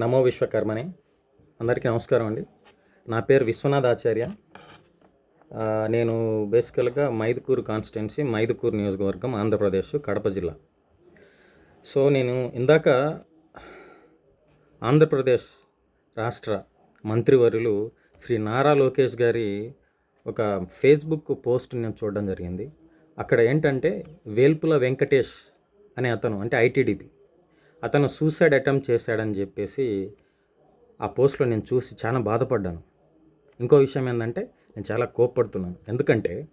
నమో విశ్వకర్మని. అందరికీ నమస్కారం అండి. నా పేరు విశ్వనాథ్ ఆచార్య. నేను బేసికల్గా మైదుకూరు కాన్స్టిట్యున్సీ మైదుకూరు నియోజకవర్గం ఆంధ్రప్రదేశ్ కడప జిల్లా. సో నేను ఇందాక ఆంధ్రప్రదేశ్ రాష్ట్ర మంత్రివర్యులు శ్రీ నారా లోకేష్ గారి ఒక ఫేస్బుక్ పోస్ట్ నేను చూడడం జరిగింది. అక్కడ ఏంటంటే వేల్పుల వెంకటేష్ అనే అతను అంటే ఐటీడీపీ. అతను సూసైడ్ అటెంప్ట్ చేశాడని చెప్పేసి ఆ పోస్ట్లో నేను చూసి చాలా బాధపడ్డాను. ఇంకో విషయం ఏంటంటే నేను చాలా కోప్పడుతున్నాను. ఎందుకంటే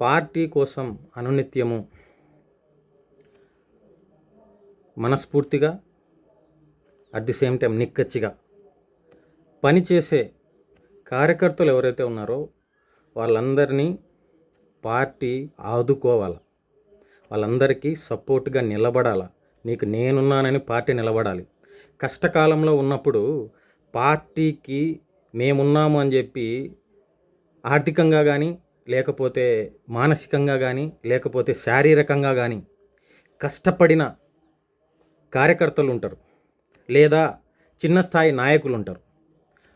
పార్టీ కోసం అనునిత్యము మనస్ఫూర్తిగా అట్ ది సేమ్ టైం నిక్కచ్చిగా పనిచేసే కార్యకర్తలు ఎవరైతే ఉన్నారో వాళ్ళందరినీ పార్టీ ఆదుకోవాలి. వాళ్ళందరికీ సపోర్ట్గా నిలబడాలా. నీకు నేనున్నానని పార్టీ నిలబడాలి. కష్టకాలంలో ఉన్నప్పుడు పార్టీకి మేమున్నాము అని చెప్పి ఆర్థికంగా కానీ లేకపోతే మానసికంగా కానీ లేకపోతే శారీరకంగా కానీ కష్టపడిన కార్యకర్తలు ఉంటారు. లేదా చిన్న స్థాయి నాయకులు ఉంటారు.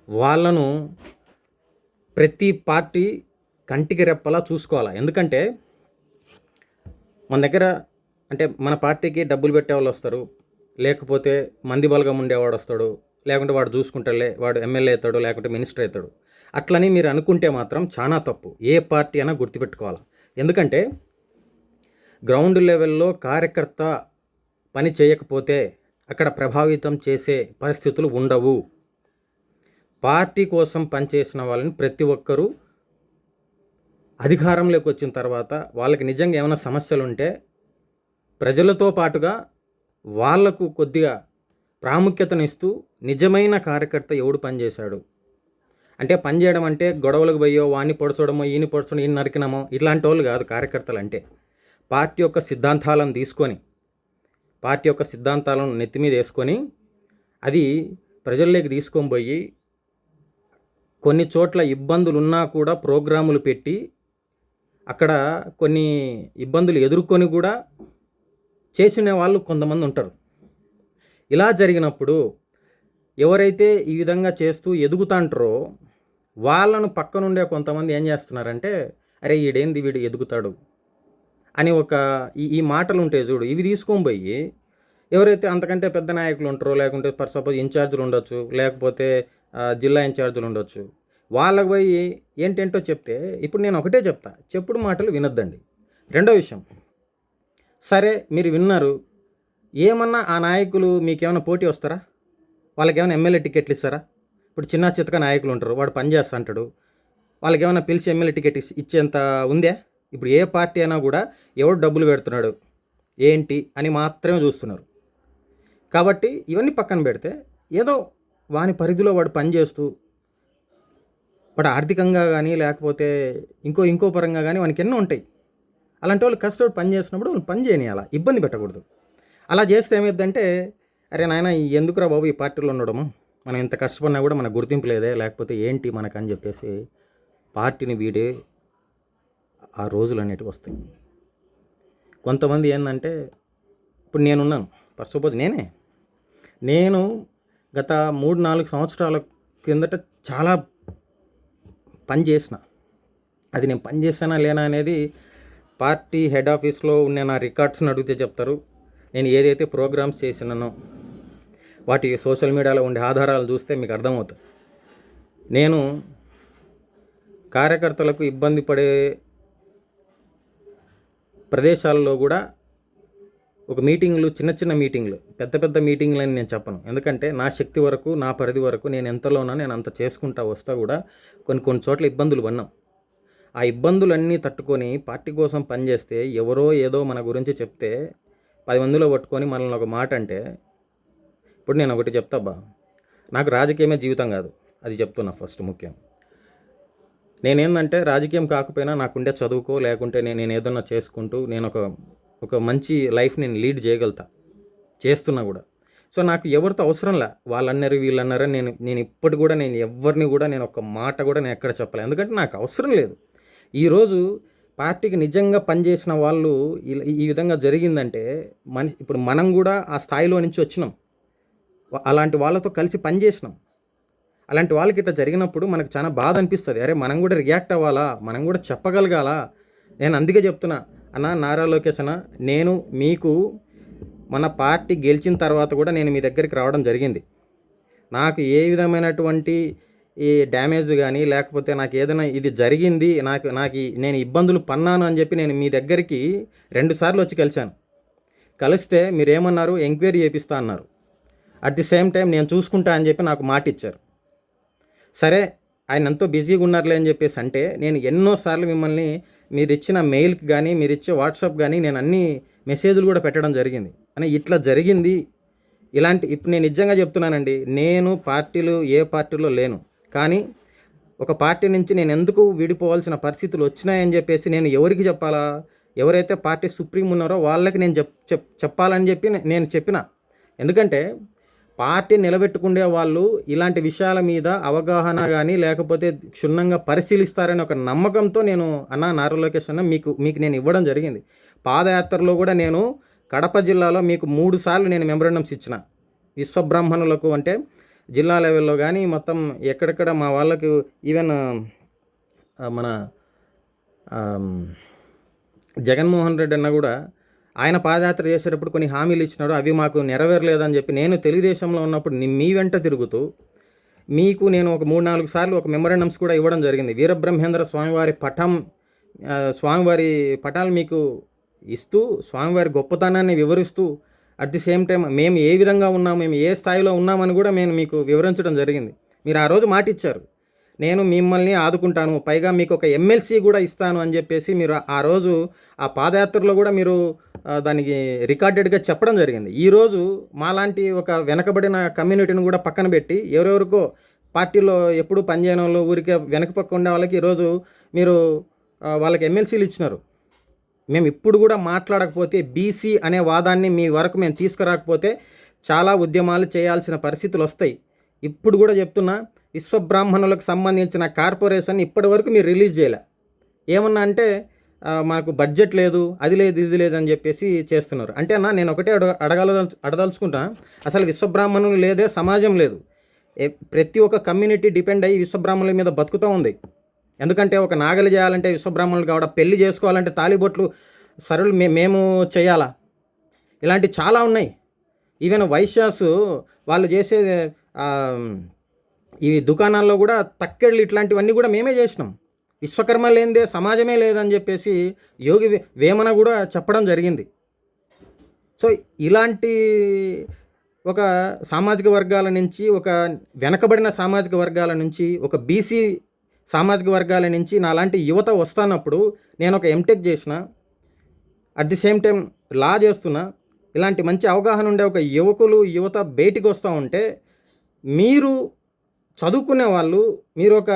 వాళ్ళను ప్రతి పార్టీ కంటికి రెప్పలా చూసుకోవాలి. ఎందుకంటే మన దగ్గర అంటే మన పార్టీకి డబ్బులు పెట్టే వాళ్ళు వస్తారు. లేకపోతే మంది బలగం ఉండేవాడు వస్తాడు. లేకుంటే వాడు చూసుకుంటాడులే వాడు ఎమ్మెల్యే అవుతాడు లేకుంటే మినిస్టర్ అవుతాడు. అట్లని మీరు అనుకుంటే మాత్రం చాలా తప్పు. ఏ పార్టీ అయినా గుర్తుపెట్టుకోవాలి. ఎందుకంటే గ్రౌండ్ లెవెల్లో కార్యకర్త పని చేయకపోతే అక్కడ ప్రభావితం చేసే పరిస్థితులు ఉండవు. పార్టీ కోసం పనిచేసిన వాళ్ళని ప్రతి ఒక్కరూ అధికారంలోకి వచ్చిన తర్వాత వాళ్ళకి నిజంగా ఏమైనా సమస్యలు ఉంటే ప్రజలతో పాటుగా వాళ్ళకు కొద్దిగా ప్రాముఖ్యతనిస్తూ నిజమైన కార్యకర్త ఎవడు పనిచేశాడు? అంటే పనిచేయడం అంటే గొడవలకు పోయో వాణ్ణి పొడచడమో ఈయన పొడచడం ఈయన నరికినామో ఇలాంటి వాళ్ళు కాదు కార్యకర్తలు అంటే పార్టీ యొక్క సిద్ధాంతాలను తీసుకొని పార్టీ యొక్క సిద్ధాంతాలను నెత్తి మీద వేసుకొని అది ప్రజల్లోకి తీసుకొని పోయి కొన్ని చోట్ల ఇబ్బందులు ఉన్నా కూడా ప్రోగ్రాములు పెట్టి అక్కడ కొన్ని ఇబ్బందులు ఎదుర్కొని కూడా చేసిన వాళ్ళు కొంతమంది ఉంటారు. ఇలా జరిగినప్పుడు ఎవరైతే ఈ విధంగా చేస్తూ ఎదుగుతాంటారో వాళ్ళను పక్కనుండే కొంతమంది ఏం చేస్తున్నారంటే అరే వీడేంది వీడు ఎదుగుతాడు? అని ఒక ఈ ఈ మాటలు ఉంటాయి చూడు ఇవి తీసుకొని పోయి ఎవరైతే అంతకంటే పెద్ద నాయకులు ఉంటారో లేకుంటే సపోజ్ ఇన్ఛార్జీలు ఉండొచ్చు లేకపోతే జిల్లా ఇన్ఛార్జీలు ఉండొచ్చు వాళ్ళకి పోయి ఏంటేంటో చెప్తే ఇప్పుడు నేను ఒకటే చెప్తా చెప్పుడు మాటలు వినొద్దండి. రెండో విషయం సరే మీరు విన్నారు ఏమన్నా ఆ నాయకులు మీకేమైనా పోటీ వస్తారా? వాళ్ళకి ఏమైనా ఎమ్మెల్యే టికెట్లు ఇస్తారా? ఇప్పుడు చిన్న చితక నాయకులు ఉంటారు వాడు పని చేస్తా అంటాడు వాళ్ళకి ఏమైనా పిలిచి ఎమ్మెల్యే టికెట్ ఇచ్చేంత ఉందే? ఇప్పుడు ఏ పార్టీ అయినా కూడా ఎవడు డబ్బులు పెడుతున్నాడు ఏంటి అని మాత్రమే చూస్తున్నారు. కాబట్టి ఇవన్నీ పక్కన పెడితే ఏదో వాని పరిధిలో వాడు పని చేస్తూ వాడు ఆర్థికంగా కానీ లేకపోతే ఇంకో ఇంకో పరంగా కానీ వానికి ఎన్నో ఉంటాయి. అలాంటి వాళ్ళు కష్టపడి పని చేసినప్పుడు వాళ్ళు పని చేయనియాల ఇబ్బంది పెట్టకూడదు. అలా చేస్తే ఏమైందంటే అరే నాయన ఎందుకురా బాబు ఈ పార్టీలో ఉండడము? మనం ఇంత కష్టపడినా కూడా మనకు గుర్తింపు లేదే లేకపోతే ఏంటి మనకని చెప్పేసి పార్టీని వీడే ఆ రోజులు అనేటివి వస్తాయి. కొంతమంది ఏంటంటే ఇప్పుడు నేనున్నాను ఫర్ సపోజ్ నేనే. నేను గత మూడు నాలుగు సంవత్సరాల కిందట చాలా పని చేసిన. అది నేను పని చేశానా లేనా అనేది పార్టీ హెడ్ ఆఫీస్లో ఉన్న నా రికార్డ్స్ని అడిగితే చెప్తారు. నేను ఏదైతే ప్రోగ్రామ్స్ చేసినానో వాటి సోషల్ మీడియాలో ఉండే ఆధారాలు చూస్తే మీకు అర్థమవుతుంది. నేను కార్యకర్తలకు ఇబ్బంది పడే ప్రదేశాల్లో కూడా ఒక మీటింగ్లు చిన్న చిన్న మీటింగ్లు పెద్ద పెద్ద మీటింగ్లు అని నేను చెప్పను. ఎందుకంటే నా శక్తి వరకు నా పరిధి వరకు నేను ఎంతలోనో నేను అంత చేసుకుంటా వస్తా కూడా కొన్ని కొన్ని చోట్ల ఇబ్బందులు పన్నాం ఆ ఇబ్బందులన్నీ తట్టుకొని పార్టీ కోసం పనిచేస్తే ఎవరో ఏదో మన గురించి చెప్తే పది మందిలో పట్టుకొని మనల్ని ఒక మాట అంటే ఇప్పుడు నేను ఒకటి చెప్తాబ్బా నాకు రాజకీయమే జీవితం కాదు అది చెప్తున్నా ఫస్ట్ ముఖ్యం. నేనేందంటే రాజకీయం కాకపోయినా నాకుండే చదువుకో లేకుంటే నేను నేను ఏదన్నా చేసుకుంటూ నేను ఒక ఒక మంచి లైఫ్ నేను లీడ్ చేయగలుగుతా చేస్తున్నా కూడా. సో నాకు ఎవరితో అవసరం లే వాళ్ళన్నారు వీళ్ళన్నారు నేను నేను ఇప్పటి కూడా నేను ఎవరిని కూడా నేను ఒక మాట కూడా నేను ఎక్కడ చెప్పలే ఎందుకంటే నాకు అవసరం లేదు. ఈరోజు పార్టీకి నిజంగా పనిచేసిన వాళ్ళు ఈ విధంగా జరిగిందంటే మనిషి ఇప్పుడు మనం కూడా ఆ స్థాయిలో నుంచి వచ్చినాం. అలాంటి వాళ్ళతో కలిసి పనిచేసినాం అలాంటి వాళ్ళకి ఇట్లా జరిగినప్పుడు మనకు చాలా బాధ అనిపిస్తుంది. అరే మనం కూడా రియాక్ట్ అవ్వాలా? మనం కూడా చెప్పగలగాలా? నేను అందుకే చెప్తున్నా అన్న నారా లోకేష్ అన్న నేను మీకు మన పార్టీ గెలిచిన తర్వాత కూడా నేను మీ దగ్గరికి రావడం జరిగింది. నాకు ఏ విధమైనటువంటి ఈ డ్యామేజ్ కానీ లేకపోతే నాకు ఏదైనా ఇది జరిగింది నాకు నాకు నేను ఇబ్బందులు పన్నాను అని చెప్పి నేను మీ దగ్గరికి రెండుసార్లు వచ్చి కలిశాను. కలిస్తే మీరేమన్నారు? ఎంక్వైరీ చేపిస్తా అన్నారు. అట్ ది సేమ్ టైం నేను చూసుకుంటా అని చెప్పి నాకు మాట ఇచ్చారు సరే ఆయన ఎంతో బిజీగా ఉన్నారులే అని చెప్పేసి అంటే నేను ఎన్నోసార్లు మిమ్మల్ని మీరు ఇచ్చిన మెయిల్కి కానీ మీరు ఇచ్చే వాట్సాప్ కానీ నేను అన్ని మెసేజ్లు కూడా పెట్టడం జరిగింది. అని ఇట్లా జరిగింది. ఇలాంటి ఇప్పుడు నేను నిజంగా చెప్తున్నానండి నేను పార్టీలు ఏ పార్టీలో లేను. కానీ ఒక పార్టీ నుంచి నేను ఎందుకు విడిపోవాల్సిన పరిస్థితులు వచ్చినాయని చెప్పేసి నేను ఎవరికి చెప్పాలా? ఎవరైతే పార్టీ సుప్రీం ఉన్నారో వాళ్ళకి నేను చెప్ చెప్పాలని చెప్పి నేను చెప్పిన. ఎందుకంటే పార్టీ నిలబెట్టుకునే వాళ్ళు ఇలాంటి విషయాల మీద అవగాహన కానీ లేకపోతే క్షుణ్ణంగా పరిశీలిస్తారనే ఒక నమ్మకంతో నేను అన్న నారా లోకేష్ అన్న మీకు మీకు నేను ఇవ్వడం జరిగింది. పాదయాత్రలో కూడా నేను కడప జిల్లాలో మీకు మూడు సార్లు నేను మెమరండమ్స్ ఇచ్చిన. విశ్వబ్రాహ్మణులకు అంటే జిల్లా లెవెల్లో కానీ మొత్తం ఎక్కడెక్కడ మా వాళ్ళకు ఈవెన్ మన జగన్మోహన్ రెడ్డి అన్న కూడా ఆయన పాదయాత్ర చేసేటప్పుడు కొన్ని హామీలు ఇచ్చినాడు అవి మాకు నెరవేరలేదని చెప్పి నేను తెలుగుదేశంలో ఉన్నప్పుడు మీ వెంట తిరుగుతూ మీకు నేను ఒక మూడు నాలుగు సార్లు ఒక మెమరాండమ్స్ కూడా ఇవ్వడం జరిగింది. వీరబ్రహ్మేంద్ర స్వామివారి పటం స్వామివారి పటాలు మీకు ఇస్తూ స్వామివారి గొప్పతనాన్ని వివరిస్తూ అట్ ది సేమ్ టైం మేము ఏ విధంగా ఉన్నాం మేము ఏ స్థాయిలో ఉన్నామని కూడా నేను మీకు వివరించడం జరిగింది. మీరు ఆ రోజు మాట ఇచ్చారు నేను మిమ్మల్ని ఆదుకుంటాను. పైగా మీకు ఒక ఎమ్మెల్సీ కూడా ఇస్తాను అని చెప్పేసి మీరు ఆ రోజు ఆ పాదయాత్రలో కూడా మీరు దానికి రికార్డెడ్గా చెప్పడం జరిగింది. ఈరోజు మాలాంటి ఒక వెనకబడిన కమ్యూనిటీని కూడా పక్కన పెట్టి ఎవరెవరికో పార్టీలో ఎప్పుడు పనిచేయని వాళ్ళు ఊరికే వెనక పక్క ఉండే వాళ్ళకి ఈరోజు మీరు వాళ్ళకి ఎమ్మెల్సీలు ఇచ్చినారు. మేము ఇప్పుడు కూడా మాట్లాడకపోతే బీసీ అనే వాదాన్ని మీ వరకు మేము తీసుకురాకపోతే చాలా ఉద్యమాలు చేయాల్సిన పరిస్థితులు వస్తాయి. ఇప్పుడు కూడా చెప్తున్నా విశ్వబ్రాహ్మణులకు సంబంధించిన కార్పొరేషన్ ఇప్పటి వరకు మీరు రిలీజ్ చేయలే. ఏమన్నా అంటే మాకు బడ్జెట్ లేదు అది లేదు ఇది లేదు అని చెప్పేసి చేస్తున్నారు. అంటే అన్న నేను ఒకటే అడగ అడగాల అడదలుచుకుంటా అసలు విశ్వబ్రాహ్మణులు లేదే సమాజం లేదు. ప్రతి ఒక్క కమ్యూనిటీ డిపెండ్ అయ్యి విశ్వబ్రాహ్మణుల మీద బతుకుతూ ఉంది. ఎందుకంటే ఒక నాగలి చేయాలంటే విశ్వబ్రాహ్మణులు కావడం పెళ్ళి చేసుకోవాలంటే తాలిబొట్లు సరులు మే మేము చేయాలా? ఇలాంటి చాలా ఉన్నాయి. ఈవెన్ వైశ్యాసు వాళ్ళు చేసే ఈ ఇవి దుకాణాల్లో కూడా తక్కెళ్ళు ఇట్లాంటివన్నీ కూడా మేమే చేసినాం. విశ్వకర్మ లేనిదే సమాజమే లేదని చెప్పేసి యోగి వే- వేమన కూడా చెప్పడం జరిగింది. సో ఇలాంటి ఒక సామాజిక వర్గాల నుంచి ఒక వెనకబడిన సామాజిక వర్గాల నుంచి ఒక బీసీ సామాజిక వర్గాల నుంచి నాలాంటి యువత వస్తున్నప్పుడు నేను ఒక ఎంటెక్ చేసిన at the same time law చేస్తున్నా ఇలాంటి మంచి అవగాహన ఉండే ఒక యువకులు యువత బయటికి వస్తూ ఉంటే మీరు చదువుకునే వాళ్ళు మీరు ఒక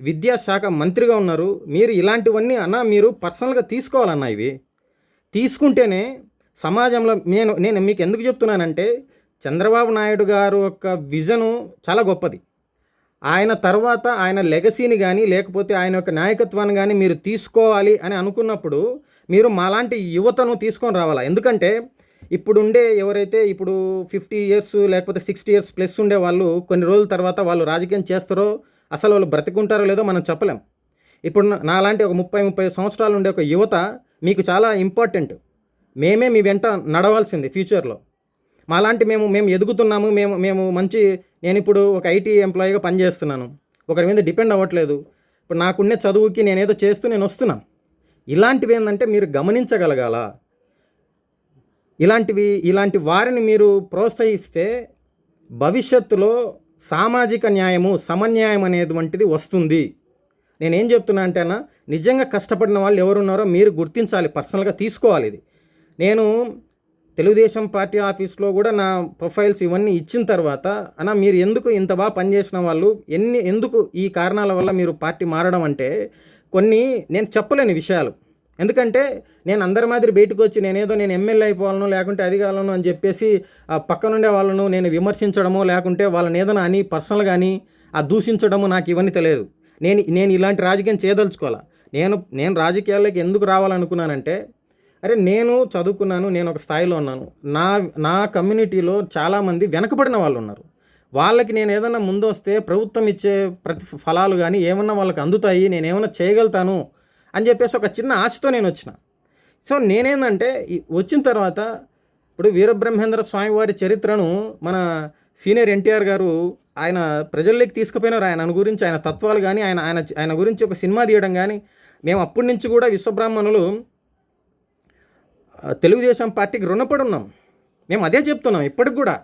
విద్యాశాఖ మంత్రిగా ఉన్నారు మీరు ఇలాంటివన్నీ అన్న మీరు పర్సనల్గా తీసుకోవాలన్న ఇవి. తీసుకుంటేనే సమాజంలో నేను నేను మీకు ఎందుకు చెప్తున్నానంటే చంద్రబాబు నాయుడు గారు యొక్క విజను చాలా గొప్పది. ఆయన తర్వాత ఆయన లెగసీని కానీ లేకపోతే ఆయన యొక్క నాయకత్వాన్ని కానీ మీరు తీసుకోవాలి అని అనుకున్నప్పుడు మీరు మాలాంటి యువతను తీసుకొని రావాలా? ఎందుకంటే ఇప్పుడు ఉండే ఎవరైతే ఇప్పుడు ఫిఫ్టీ ఇయర్స్ లేకపోతే సిక్స్టీ ఇయర్స్ ప్లస్ ఉండే వాళ్ళు కొన్ని రోజుల తర్వాత వాళ్ళు రాజకీయం చేస్తారో అసలు వాళ్ళు బ్రతికుంటారో లేదో మనం చెప్పలేం. ఇప్పుడు నాలాంటి ఒక ముప్పై ముప్పై సంవత్సరాలు ఉండే ఒక యువత మీకు చాలా ఇంపార్టెంట్ మేమే మీ వెంట నడవాల్సింది ఫ్యూచర్లో. మాలాంటి మేము మేము ఎదుగుతున్నాము మేము మేము మంచి నేను ఇప్పుడు ఒక ఐటీ ఎంప్లాయీగా పనిచేస్తున్నాను. ఒకరి మీద డిపెండ్ అవ్వట్లేదు. ఇప్పుడు నాకున్నే చదువుకి నేనేదో చేస్తూ నేను వస్తున్నాను. ఇలాంటివి ఏంటంటే మీరు గమనించగలగాల? ఇలాంటివి ఇలాంటి వారిని మీరు ప్రోత్సహిస్తే భవిష్యత్తులో సామాజిక న్యాయము సమన్యాయం అనేటువంటిది వస్తుంది. నేనేం చెప్తున్నా అంటే నిజంగా కష్టపడిన వాళ్ళు ఎవరున్నారో మీరు గుర్తించాలి పర్సనల్గా తీసుకోవాలి ఇది. నేను తెలుగుదేశం పార్టీ ఆఫీస్లో కూడా నా ప్రొఫైల్స్ ఇవన్నీ ఇచ్చిన తర్వాత అన్న మీరు ఎందుకు ఇంత బాగా పనిచేసిన వాళ్ళు ఎన్ని ఎందుకు ఈ కారణాల వల్ల మీరు పార్టీ మారడం అంటే కొన్ని నేను చెప్పలేని విషయాలు. ఎందుకంటే నేను అందరి మాదిరి బయటకు వచ్చి నేనేదో నేను ఎమ్మెల్యే అయిపోవాలను లేకుంటే అది కావాలను అని చెప్పేసి ఆ పక్కనుండే వాళ్ళను నేను విమర్శించడమో లేకుంటే వాళ్ళని ఏదైనా అని పర్సనల్ కానీ ఆ దూషించడము నాకు ఇవన్నీ తెలియదు. నేను నేను ఇలాంటి రాజకీయం చేయదలుచుకోవాలా? నేను నేను రాజకీయాల్లోకి ఎందుకు రావాలనుకున్నానంటే అరే నేను చదువుకున్నాను నేను ఒక స్థాయిలో ఉన్నాను. నా నా కమ్యూనిటీలో చాలామంది వెనకబడిన వాళ్ళు ఉన్నారు. వాళ్ళకి నేను ఏదైనా ముందు వస్తే ప్రభుత్వం ఇచ్చే ప్రతి ఫలాలు కానీ ఏమన్నా వాళ్ళకి అందుతాయి నేను ఏమైనా చేయగలుగుతాను అని చెప్పేసి ఒక చిన్న ఆశతో నేను వచ్చిన. సో నేనేందంటే వచ్చిన తర్వాత ఇప్పుడు వీరబ్రహ్మేంద్ర స్వామి వారి చరిత్రను మన సీనియర్ ఎన్టీఆర్ గారు ఆయన ప్రజల్లోకి తీసుకుపోయినారు. ఆయన గురించి ఆయన తత్వాలు కానీ ఆయన ఆయన ఆయన గురించి ఒక సినిమా తీయడం కానీ మేము అప్పటి నుంచి కూడా విశ్వబ్రాహ్మణులు తెలుగుదేశం పార్టీకి రుణపడి ఉన్నాం మేము అదే చెప్తున్నాం ఇప్పటికి కూడా.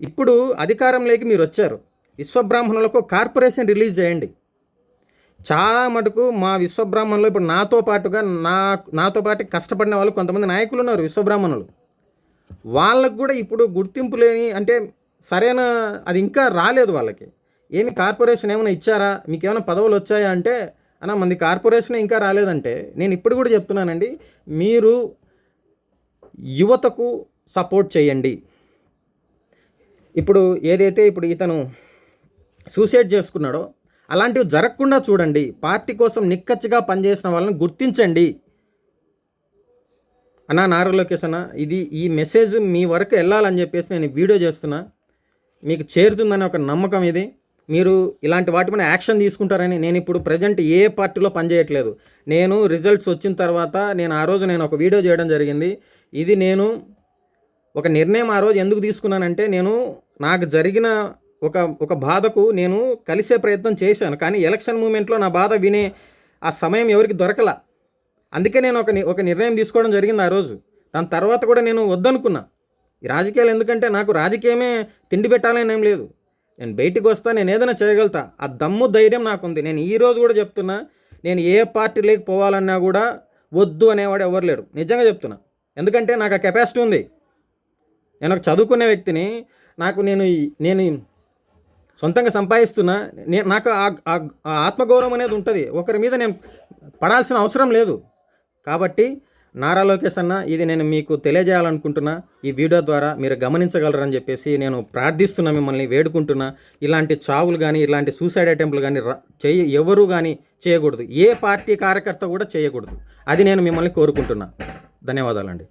ఇప్పుడు అధికారంలోకి మీరు వచ్చారు. విశ్వబ్రాహ్మణులకు కార్పొరేషన్ రిలీజ్ చేయండి. చాలా మటుకు మా విశ్వబ్రాహ్మణులు ఇప్పుడు నాతో పాటుగా నా నాతో పాటు కష్టపడిన వాళ్ళు కొంతమంది నాయకులు ఉన్నారు విశ్వబ్రాహ్మణులు. వాళ్ళకు కూడా ఇప్పుడు గుర్తింపు లేని అంటే సరైన అది ఇంకా రాలేదు వాళ్ళకి. ఏమి కార్పొరేషన్ ఏమైనా ఇచ్చారా? మీకు ఏమైనా పదవులు వచ్చాయా అంటే అన్న మంది కార్పొరేషన్ ఇంకా రాలేదంటే నేను ఇప్పుడు కూడా చెప్తున్నానండి మీరు యువతకు సపోర్ట్ చేయండి. ఇప్పుడు ఏదైతే ఇప్పుడు ఇతను సూసైడ్ చేసుకున్నాడో అలాంటివి జరగకుండా చూడండి. పార్టీ కోసం నిక్కచ్చిగా పనిచేసిన వాళ్ళని గుర్తించండి. అన్నా నారా లోకేష్ అన్న ఇది ఈ మెసేజ్ మీ వరకు వెళ్ళాలని చెప్పేసి నేను వీడియో చేస్తున్నా. మీకు చేరుతుందని ఒక నమ్మకం ఇది. మీరు ఇలాంటి వాటి మీద యాక్షన్ తీసుకుంటారని నేను ఇప్పుడు ప్రజెంట్ ఏ పార్టీలో పనిచేయట్లేదు నేను రిజల్ట్స్ వచ్చిన తర్వాత నేను ఆ రోజు నేను ఒక వీడియో చేయడం జరిగింది. ఇది నేను ఒక నిర్ణయం ఆ రోజు ఎందుకు తీసుకున్నానంటే నేను నాకు జరిగిన ఒక ఒక బాధకు నేను కలిసే ప్రయత్నం చేశాను కానీ ఎలక్షన్ మూమెంట్లో నా బాధ వినే ఆ సమయం ఎవరికి దొరకల. అందుకే నేను ఒక ఒక నిర్ణయం తీసుకోవడం జరిగింది ఆ రోజు. దాని తర్వాత కూడా నేను వద్దనుకున్నా. ఈ రాజకీయాలు ఎందుకంటే నాకు రాజకీయమే తిండి పెట్టాలని ఏం లేదు. నేను బయటికి వస్తా నేను ఏదైనా చేయగలుగుతా. ఆ దమ్ము ధైర్యం నాకుంది. నేను ఈ రోజు కూడా చెప్తున్నా నేను ఏ పార్టీలోకి పోవాలన్నా కూడా వద్దు అనేవాడు ఎవరు లేడు నిజంగా చెప్తున్నా. ఎందుకంటే నాకు ఆ కెపాసిటీ ఉంది. నేను ఒక చదువుకునే వ్యక్తిని నాకు నేను నేను సొంతంగా సంపాదిస్తున్నా నేను నాకు ఆ- ఆ- ఆత్మగౌరవం అనేది ఉంటుంది. ఒకరి మీద నేను పడాల్సిన అవసరం లేదు. కాబట్టి నారా లోకేష్ అన్న ఇది నేను మీకు తెలియజేయాలనుకుంటున్నా. ఈ వీడియో ద్వారా మీరు గమనించగలరని చెప్పేసి నేను ప్రార్థిస్తున్నా మిమ్మల్ని వేడుకుంటున్నా. ఇలాంటి చావులు కానీ ఇలాంటి సూసైడ్ అటెంప్ట్లు కానీ చేయ ఎవరు కానీ చేయకూడదు. ఏ పార్టీ కార్యకర్త కూడా చేయకూడదు. అది నేను మిమ్మల్ని కోరుకుంటున్నా. ధన్యవాదాలండి.